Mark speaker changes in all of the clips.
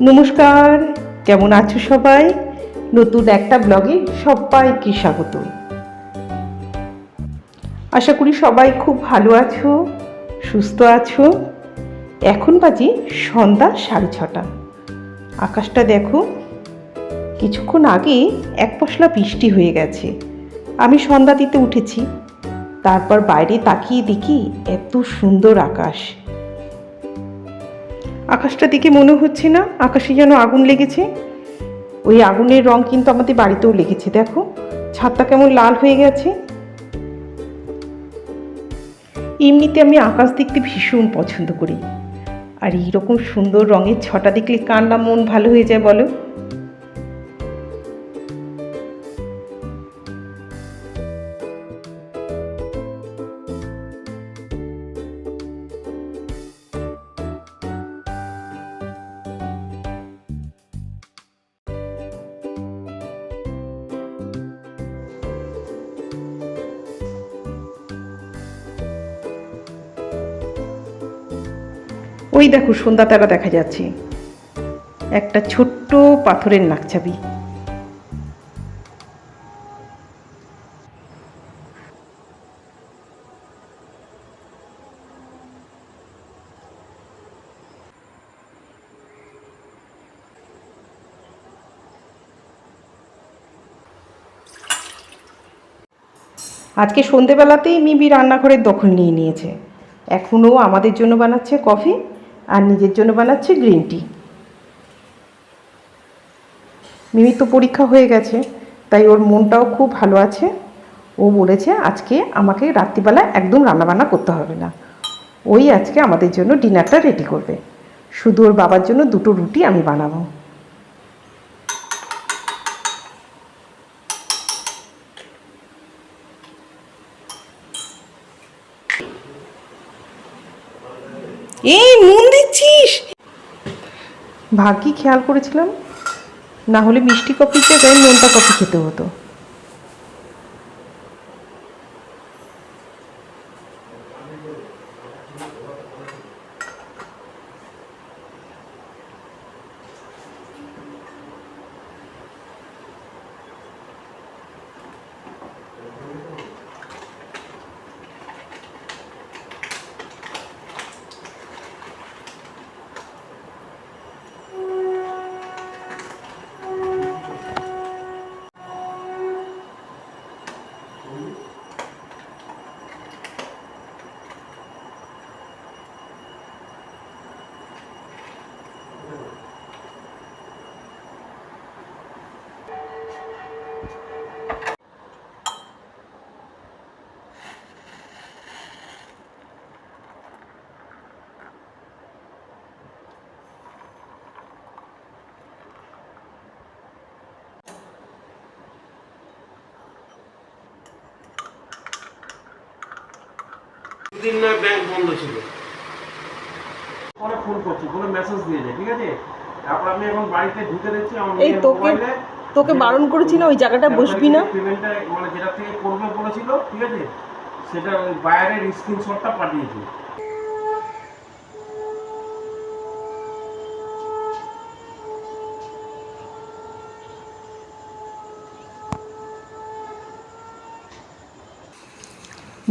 Speaker 1: নমস্কার, কেমন আছো সবাই? নতুন একটা ব্লগে সবাইকে স্বাগত। আশা করি সবাই খুব ভালো আছো, সুস্থ আছো। এখন বাজে সন্ধ্যা সাড়ে ছটা। আকাশটা দেখো, কিছুক্ষণ আগে এক পশলা বৃষ্টি হয়ে গেছে। আমি সন্ধ্যা দিতে উঠেছি, তারপর বাইরে তাকিয়ে দেখি এত সুন্দর আকাশ। আকাশটা দেখে মনে হচ্ছে না, আকাশে যেন আগুন লেগেছে। ওই আগুনের রং কিন্তু আমাদের বাড়িতেও লেগেছে, দেখো। ছাদটা কেমন লাল হয়ে গেছে। এমনিতে আমি আকাশ দেখতে ভীষণ পছন্দ করি। আর এইরকম সুন্দর রঙের ছটা দেখলে কান্না মন ভালো হয়ে যায় বলো? ওই দেখো সন্ধ্যা তারা দেখা যাচ্ছে। একটা ছোট্ট পাথরের নাকছাবি। আজকে সন্ধেবেলাতেই মিমি রান্নাঘরের দখল নিয়ে নিয়েছে। এখনও আমাদের জন্য বানাচ্ছে কফি। আর নিজের জন্য বানাচ্ছে গ্রিন টি মিমি তো পরীক্ষা হয়ে গেছে, তাই ওর মনটাও খুব ভালো আছে। ও বলেছে আজকে আমাকে রাত্রিবেলা একদম রান্নাবান্না করতে হবে না। ওই আজকে আমাদের জন্য ডিনারটা রেডি করবে। শুধু ওর বাবার জন্য দুটো রুটি আমি বানাবো। এই নুন দিচ্ছিস? ভাগ্যি খেয়াল করেছিলাম, না হলে মিষ্টি কফির জায়গায় নোনতা কফি খেতে হতো।
Speaker 2: দিন না ব্যাংক বন্ধ ছিল। পরে ফোন করছি কোনো মেসেজ দিয়ে যায় ঠিক আছে? তারপর আমি এখন বাড়িতে ঢুকে দিচ্ছি আমার
Speaker 1: এই তোকে তোকে বারণ করেছি না ওই জায়গাটা বসবি না?
Speaker 2: পেমেন্টটা মানে যেটা থেকে করবে বলেছিল ঠিক আছে? সেটা ওই বায়ারের স্ক্রিনশটটা পাঠিয়েছি।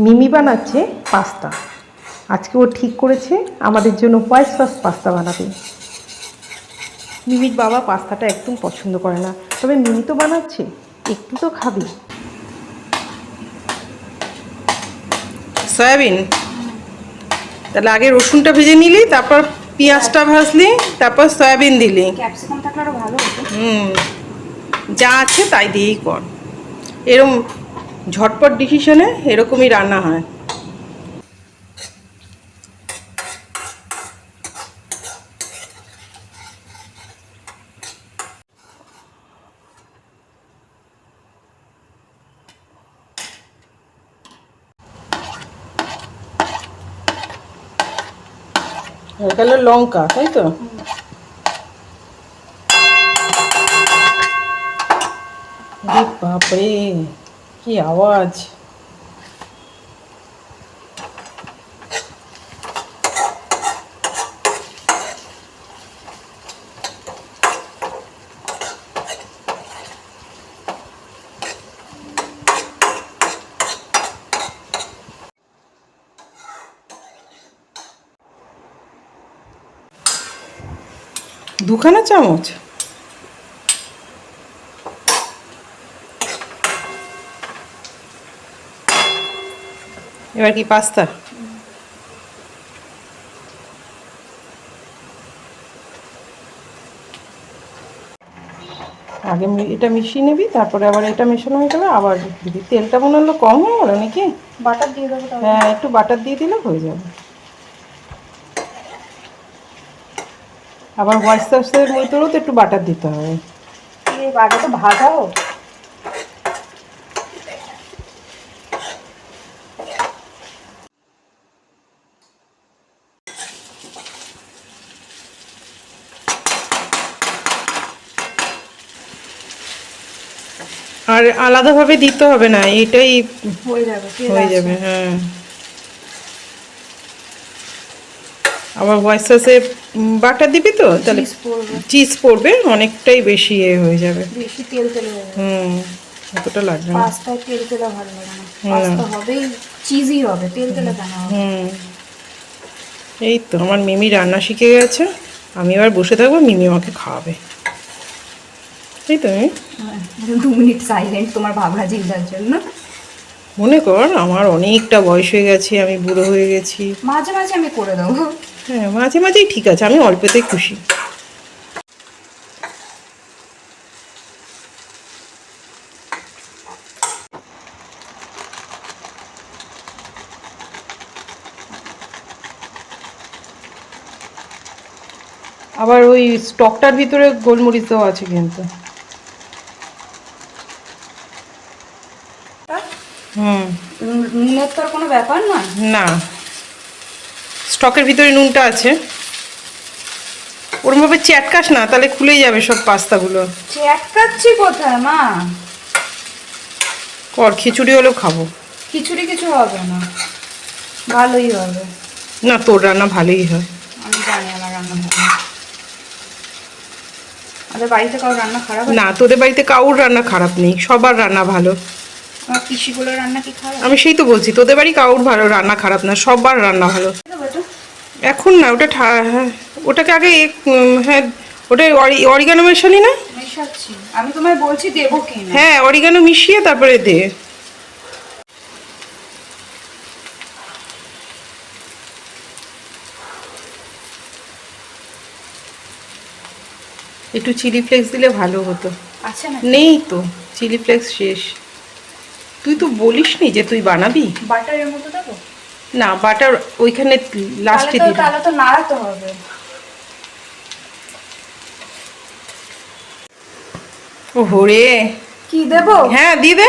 Speaker 1: মিমি বানাচ্ছে পাস্তা। আজকে ও ঠিক করেছে আমাদের জন্য হোয়াইট সস পাস্তা বানাবে। মিমির বাবা পাস্তাটা একদম পছন্দ করে না তবে মিমি তো বানাচ্ছে একটু তো খাবে। সয়াবিন? তাহলে আগে রসুনটা ভেজে নিলি তারপর পেঁয়াজটা ভাজলি তারপর সয়াবিন দিলি।
Speaker 3: ক্যাপসিকাম থাকলে আরও ভালো হতো।
Speaker 1: হুম যা আছে তাই দিয়েই কর। এরম ঝটপট ডিসিশনে এরকমই রান্না হয়। এখানে লঙ্কা তাই তো? আরে বাপরে। কি আওয়াজ? দুখানা চামচ? এবার কি পাস্তা? আগে মি- এটা মিশিয়ে নিবি তারপরে আবার এটা মেশানো হয়ে যাবে আবার দিবি তেলটা মনে হলো কম হয়ে গেলো নাকি?
Speaker 3: বাটার দিয়ে দেবো
Speaker 1: হ্যাঁ একটু বাটার দিয়ে দিলে হয়ে যাবে। আবার হোয়াইট সসের মধ্যেও তো একটু বাটার দিতে হবে।
Speaker 3: এই আগে তো ভাজা হোক
Speaker 1: আর আলাদাভাবে দিতে হবে না এটাই
Speaker 3: হয়ে যাবে
Speaker 1: হয়ে যাবে হ্যাঁ। আবার হোয়াইট সসে বাটার দিবি তো? তাহলে
Speaker 3: চিজ পড়বে।
Speaker 1: অনেকটাই বেশি এ হয়ে যাবে।
Speaker 3: বেশি তেল তেল
Speaker 1: হুম অতটা লাগবে না।
Speaker 3: পাস্তায় তেল তেলে ভালো লাগে না। পাস্তা হবেই চিজই হবে তেল তেলে কেন
Speaker 1: হুম। এই তো আমার মিমি রান্না শিখে গেছে। আমি এবার বসে থাকব মিমি আমাকে খাওয়াবে। এই তো
Speaker 3: হ্যাঁ, দু মিনিট সাইলেন্ট তোমার ভাবনা চিন্তার জন্য।
Speaker 1: মনে কর আমার অনেকটা বয়স হয়ে গেছে আমি বুড়ো হয়ে গেছি।
Speaker 3: মাঝে মাঝে আমি করে দেবো।
Speaker 1: হ্যাঁ মাঝে মাঝেই ঠিক আছে আমি অল্পতেই খুশি। আবার ওই স্টকটার ভিতরে গোলমরিচ দেওয়া আছে কিন্তু হুম
Speaker 3: নুন- নুনের তো আর কোনো ব্যাপার নয়।
Speaker 1: না। স্টকের ভিতরে নুনটা আছে। ওরমভাবে চ্যাটকাস না তাহলে খুলেই যাবে সব পাস্তাগুলো।
Speaker 3: চেটকাচ্ছি কোথায় মা?
Speaker 1: কর খিচুড়ি হলেও খাব।
Speaker 3: খিচুড়ি কিছু হবে না। ভালোই হবে।
Speaker 1: না তোর রান্না ভালোই হয়।
Speaker 3: আমি জানি আমার রান্না ভালো আমাদের বাড়িতে কারও রান্না খারাপ
Speaker 1: না তোদের বাড়িতে কাউর রান্না খারাপ নেই। সবার রান্না ভালো।
Speaker 3: আমার রান্না কি খারাপ?
Speaker 1: আমি সেই তো বলছি তোদের বাড়ি কাউর ভালো রান্না খারাপ না সবার রান্না ভালো। এখন না ওটা ঠা- হ্যাঁ, ওটাকে আগে হ্যাঁ ওটা অরিগানো মেশালি না?
Speaker 3: মেশাচ্ছি। আমি তোমায় বলছি দেবো কি
Speaker 1: হ্যাঁ অরিগানো মিশিয়ে তারপরে দে। একটু চিলি ফ্লেক্স দিলে ভালো হতো।
Speaker 3: না।
Speaker 1: নেই তো চিলি ফ্লেক্স শেষ। তুই তো বলিস নি যে তুই বানাবি।
Speaker 3: বাটারের মতো দেবো?
Speaker 1: না বাটার ওইখানে লাস্টে দিবি
Speaker 3: তাহলে তো নাড়াতে হবে।
Speaker 1: ওহরে হরে
Speaker 3: কি দেবো?
Speaker 1: হ্যাঁ দিবে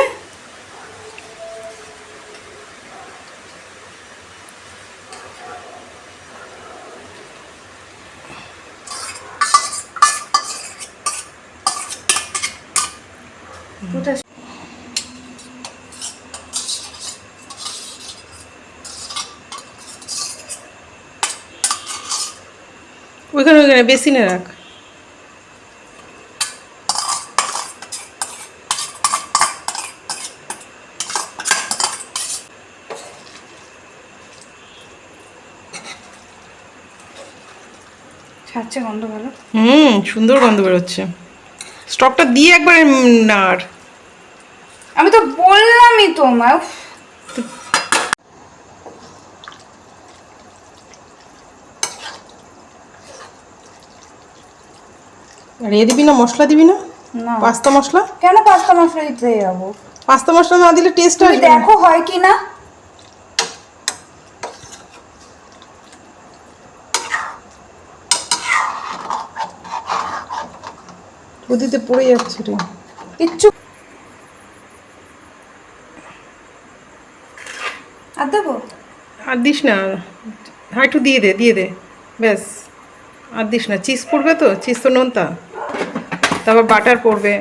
Speaker 1: দে
Speaker 3: কোথায়
Speaker 1: ওইখানে বেসিনে রাখ।
Speaker 3: ছাড়ছে গন্ধ ভালো?
Speaker 1: হুম সুন্দর গন্ধ বেরোচ্ছে। স্টকটা দিয়ে একবার নাড়।
Speaker 3: আমি তো বললামই তোমায়
Speaker 1: আর এ দিবি না মশলা দিবি না?
Speaker 3: না।
Speaker 1: পাস্তা মশলা?
Speaker 3: কেন পাস্তা মশলা দিতে যাব?
Speaker 1: পাস্তা মশলা না দিলে টেস্ট আসবে
Speaker 3: দেখো হয় কি না।
Speaker 1: ওদিতে পড়ে যাচ্ছে রে।
Speaker 3: কিচ্ছু। আর দেবো?
Speaker 1: আর দিস না। হ্যাঁ একটু দিয়ে দে দিয়ে দে। ব্যাস। আর দিস না। চিজ পড়বে তো? চিজ তো নোনতা। তারপর বাটার পড়বে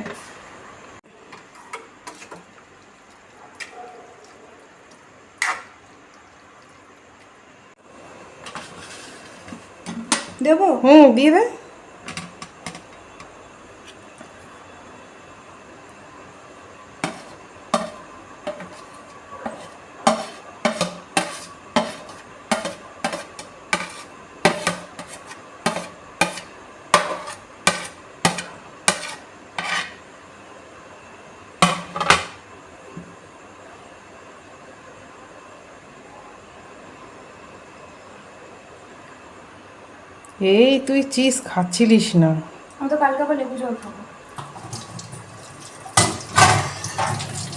Speaker 3: দেবো?
Speaker 1: হুম। দিয়ে দে। এই তুই চিজ খাচ্ছিলিস না।
Speaker 3: আমি তো কালকে আবার লেবু জল খাব।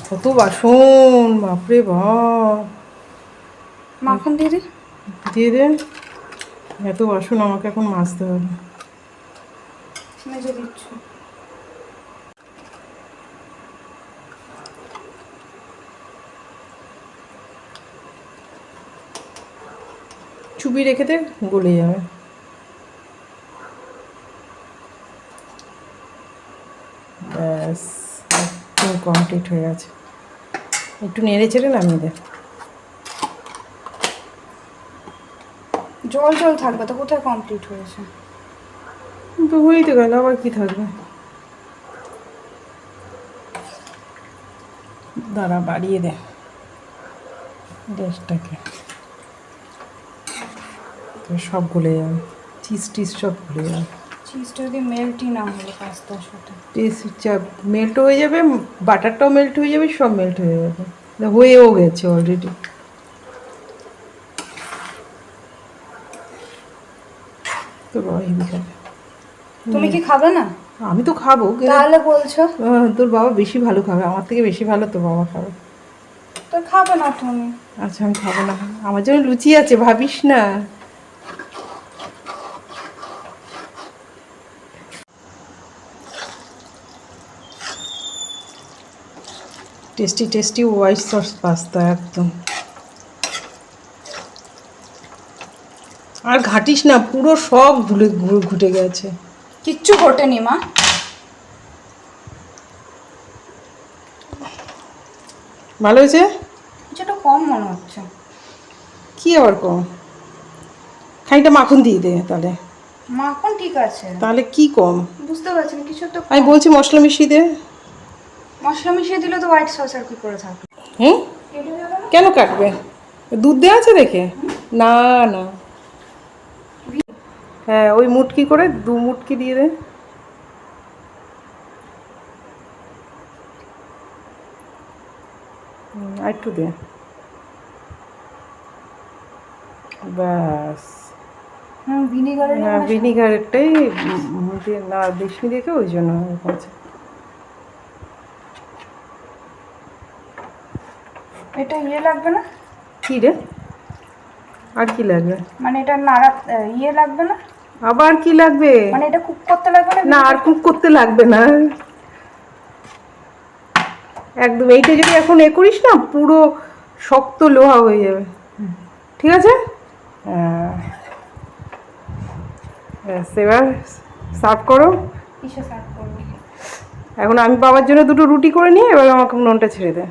Speaker 1: কত বাসন বাপরে বাপ।
Speaker 3: মাখন দিয়ে দে।
Speaker 1: দিয়ে দে। এত বাসন আমাকে এখন মাজতে হবে।
Speaker 3: মেজে দিচ্ছ।
Speaker 1: রেখে দে গলে যাবে ব্যাস একদম কমপ্লিট হয়ে গেছে। একটু নেড়ে চেড়ে নামিয়ে দে।
Speaker 3: জল জল থাকবে তো, কোথায় কমপ্লিট হয়েছে?
Speaker 1: তো হয়েই তো গেল আবার কি থাকবে? দাঁড়া, বাড়িয়ে দে। গ্যাসটাকে সব গলে যাবে। চিজ টিজ সব গলে যাবে।
Speaker 3: চিজটা যদি মেল্টই না হলো পাস্তার সাথে।
Speaker 1: টেস্ট চাপ মেল্ট হয়ে যাবে বাটারটাও মেল্ট হয়ে যাবে সব মেল্ট হয়ে যাবে। হয়েও গেছে অলরেডি তো হেভি খাবে
Speaker 3: তুমি কি খাবে না?
Speaker 1: আমি তো খাব
Speaker 3: তাহলে বলছো।
Speaker 1: তোর বাবা বেশি ভালো খাবে আমার থেকে বেশি ভালো তোর বাবা খাবে।
Speaker 3: তো খাবে না তুমি।
Speaker 1: আচ্ছা আমি খাব না। আমার জন্য লুচি আছে ভাবিস না। Tasty tasty white sauce pasta একদম। আর ঘাটিস না পুরো সব ধুলে ঘু- ঘুটে গেছে।
Speaker 3: কিচ্ছু ঘটেনি মা।
Speaker 1: ভালো হয়েছে?
Speaker 3: কিছুটা কম মনে হচ্ছে।
Speaker 1: কি আবার কম? খানিকটা মাখন দিয়ে দে তাহলে।
Speaker 3: মাখন ঠিক আছে।
Speaker 1: তাহলে কি কম?
Speaker 3: বুঝতে পারছি না কিছু একটা
Speaker 1: আমি বলছি মশলা মিশিয়ে দে।
Speaker 3: মশলা মিশিয়ে দিলে তো হোয়াইট সস আর কি করে থাকবে?
Speaker 1: হুম?
Speaker 3: না?
Speaker 1: কেন কাটবে? দুধ দেওয়া আছে দেখে? না না। হ্যাঁ ওই মুটকি করে দু মুটকি দিয়ে দে। একটু দে। ব্যাস।
Speaker 3: হুম ভিনিগারের
Speaker 1: হ্যাঁ ভিনিগারটাই উম, না বেশি দেখে ওই জন্য এরকম
Speaker 3: এটা ইয়ে লাগবে না?
Speaker 1: কি রে? আর কি লাগবে?
Speaker 3: মানে এটা নাড়া ইয়ে লাগবে না?
Speaker 1: আবার কি লাগবে?
Speaker 3: মানে এটা কুক করতে লাগবে না?
Speaker 1: না আর কুক করতে লাগবে না। একদম এইটা যদি এখন এ করিস না পুরো শক্ত লোহা হয়ে যাবে। ঠিক আছে? হ্যাঁ। ব্যাস, এবার সার্ভ করো।
Speaker 3: কিসে সার্ভ করব?
Speaker 1: এখন আমি বাবার জন্য দুটো রুটি করে নিয়ে এবার আমাকে নুনটা ছেড়ে দে।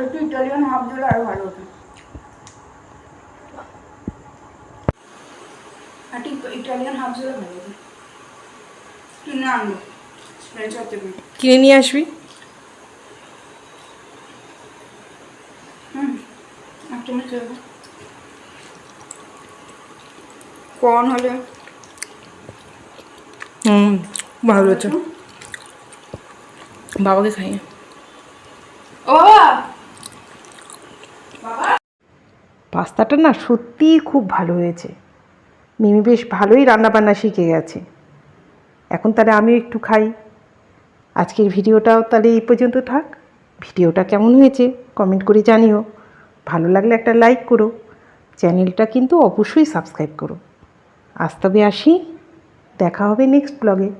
Speaker 3: একটু ইটালিয়ান হাফ দিলে আরও ভালো হতো। একটু ইটালিয়ান হাফ দিলে ভালো হতো। কিনে আনব
Speaker 1: নিয়ে আসবি?
Speaker 3: হুম কর্ন হলে?
Speaker 1: ভালো বাবাকে খাইয়ে
Speaker 3: ও
Speaker 1: পাস্তাটা না সত্যিই খুব ভালো হয়েছে। মিমি বেশ ভালোই রান্নাবান্না শিখে গেছে। এখন তাহলে আমিও একটু খাই। আজকের ভিডিওটাও তাহলে এই পর্যন্ত থাক। ভিডিওটা কেমন হয়েছে কমেন্ট করে জানিও। ভালো লাগলে একটা লাইক করো। চ্যানেলটা কিন্তু অবশ্যই সাবস্ক্রাইব করো। আজ তবে আসি। দেখা হবে নেক্সট ব্লগে।